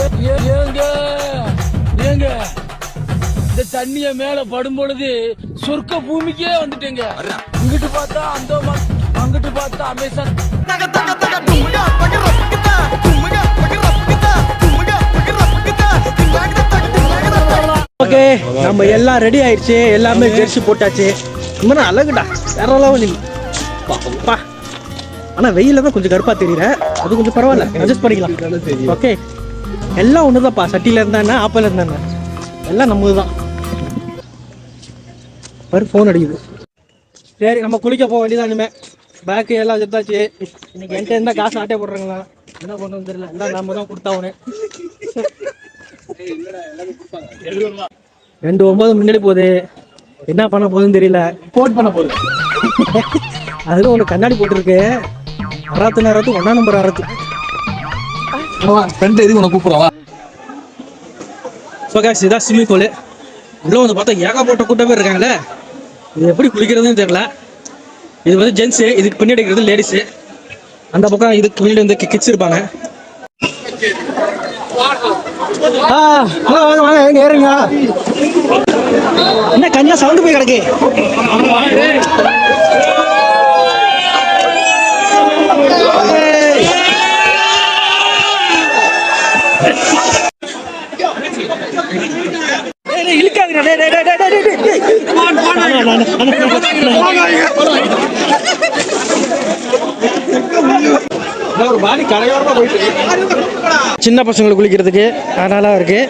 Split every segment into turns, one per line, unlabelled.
ஏங்க ஏங்க. இந்த தண்ணிய மேல படும் பொழுது சொர்க்க பூமிக்கே வந்துட்டேங்க. இங்கிட்டு பார்த்தா அந்த அங்கிட்டு பார்த்தா அமேசான்.
ஓகே நம்ம எல்லாம் ரெடி ஆயிடுச்சு. எல்லாமே ஜெர்சி போட்டாச்சு. மாதிரி அழகுடா. வேற லெவல் பா ஆனா வெயில தான் கொஞ்சம் கருப்பா தெரியல அது கொஞ்சம் பரவாயில்ல. அட்ஜஸ்ட் பண்ணிக்கலாம். ஓகே எல்லாம் ஒண்ணுதான்ப்பா. சட்டியில இருந்தா என்ன ஆப்பிள் இருந்தா என்ன? எல்லாம் நம்ம தான் பாரு ஃபோன் அடிக்குது. சரி நம்ம குளிக்க போக வேண்டியதான் இனிமே. பேக்கு எல்லாம் எடுத்தாச்சு இன்னைக்கு என்கிட்ட இருந்தா காசு ஆட்டே போடுறாங்களா? என்ன பண்ணணும் தெரியல. எல்லாம் நம்ம தான் கொடுத்தாவனே ரெண்டு ஒன்பது முன்னாடி போகுது. என்ன பண்ண போகுதுன்னு தெரியல.
கோட் பண்ண போகுது.
அதுல ஒன்று கண்ணாடி போட்டிருக்கு. அறாத்து நேரத்து ஒன்னா நம்பர் அறத்து.
ஃப்ரெண்ட் எதுக்கு உனக்கு கூப்பிடுறவா
ஸோ கேஸ் இதான் ஸ்விம்மிங் பூலு உள்ளே வந்து பார்த்தா ஏகப்பட்ட கூட்டமே இருக்காங்களே. இது எப்படி குளிக்கிறதுன்னு தெரியல. இது வந்து ஜென்ஸு இதுக்கு பின்னாடி இருக்கிறது லேடிஸு அந்த பக்கம் இதுக்கு வெளியில் வந்து கிட்ஸ் இருப்பாங்க. ஆ வாங்க வாங்க என்ன கண்ணா சவுண்டு போய் கிடக்கு? சின்ன பசங்களுக்கு குளிக்கிறதுக்கு அதனால இருக்கு.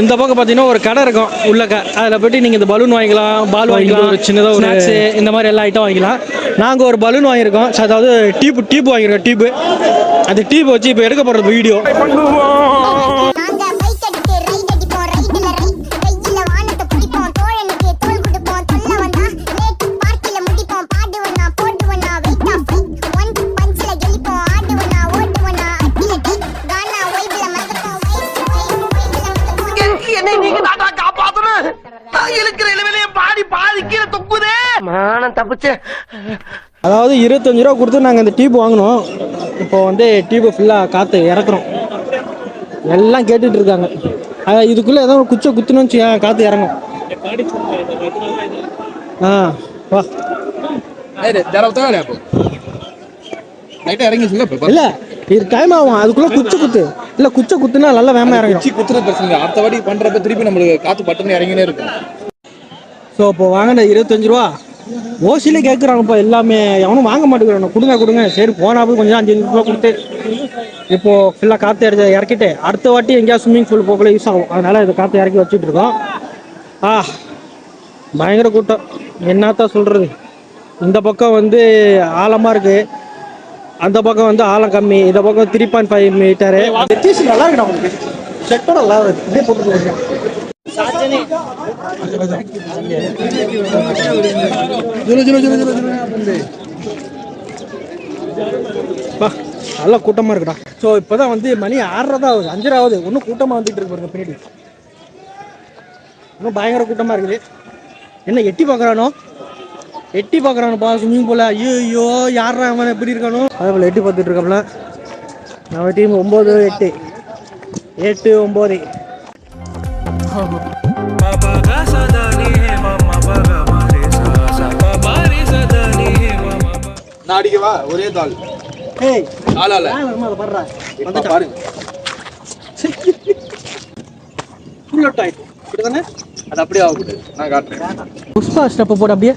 இந்த பக்கம் பார்த்தீங்கன்னா ஒரு கடை இருக்கும் உள்ளக்க அதில் போயிட்டு நீங்கள் இந்த பலூன் வாங்கிக்கலாம் பால் வாங்கிக்கலாம் ஒரு சின்னதாக ஸ்நாக்ஸ் இந்த மாதிரி எல்லா ஐட்டம் வாங்கிக்கலாம். நாங்கள் ஒரு பலூன் வாங்கியிருக்கோம் அதாவது டியூப் டியூப் வாங்கியிருக்கோம் டியூப் அந்த டியூப் வச்சு இப்போ எடுக்க போகிறது வீடியோ அதாவது இருபத்தஞ்சு ரூபா கொடுத்து நாங்கள் இந்த டியூப் வாங்கினோம். இப்போ வந்து டியூப்பை ஃபுல்லாக காற்று இறக்குறோம். எல்லாம் கேட்டுட்டு இருக்காங்க. அதான் இதுக்குள்ளே ஏதோ ஒரு குச்சை குத்துணும்னு வச்சுக்கோங்க காற்று இறங்கும்? ஆ வா. இல்லை இது டைம் ஆகும். அதுக்குள்ளே குச்சி குத்து. இல்லை குச்சை குத்துனா நல்லா வேகமாக இறங்கும்.
குச்சி குத்துற பிரச்சனை. அடுத்த வாட்டி பண்றப்ப திருப்பி நம்மளுக்கு காத்து பட்டுன்னு இறங்கினே இருக்கும்.
ஸோ இப்போ வாங்கின இருபத்தஞ்சு ரூபா. ஓசியிலே கேட்குறாங்கப்பா எல்லாமே. எவனும் வாங்க மாட்டேங்கிறான். கொடுங்க கொடுங்க. சரி போனால் போய் கொஞ்சம் அஞ்சு ரூபா கொடுத்து இப்போது ஃபுல்லாக காற்று இறச்சி இறக்கிட்டு அடுத்த வாட்டி எங்கேயா ஸ்விம்மிங் பூல் போகல யூஸ் ஆகும். அதனால் இதை காற்று இறக்கி வச்சுட்டு இருக்கோம். ஆ பயங்கர கூட்டம். என்னத்தான் சொல்கிறது இந்த பக்கம் வந்து ஆழமாக இருக்குது அந்த பக்கம் வந்து ஆழம் கம்மி. இந்த பக்கம் த்ரீ பாயிண்ட் ஃபைவ் மீட்டரு நல்லா இருக்கு உங்களுக்கு. செட்டோட நல்லா இருக்கு.
நல்லா
பா கூட்டமா இருக்குடா. ஸோ இப்போதான் வந்து மணி ஆறரை ஆகுது அஞ்சரை ஆகுது. ஒன்றும் கூட்டமாக வந்துட்டு இருக்கு பாருங்க பின்னாடி. இன்னும் பயங்கர கூட்டமா இருக்குது. என்ன எட்டி பார்க்குறானோ எட்டி பார்க்குறானுப்பா ஸ்விம்மிங் பூல. ஐயோ யாரா அவன் எப்படி இருக்கானோ? அதே போல் எட்டி பார்த்துட்டு இருக்கோம்ல நம்ம டீம் ஒம்பது எட்டு. எட்டு ஒம்பது.
நான் அடிக்கவா ஒரே தாள்
ஏய்
ஆளால
அதை பாடுறா
இப்ப பாருங்க
ஃபுல் அவுட் இப்படிதானே
அது அப்படியே ஆகக்கூடாது நான் காட்டுறேன்
புஷ்பா ஸ்டெப்பை போட அப்படியே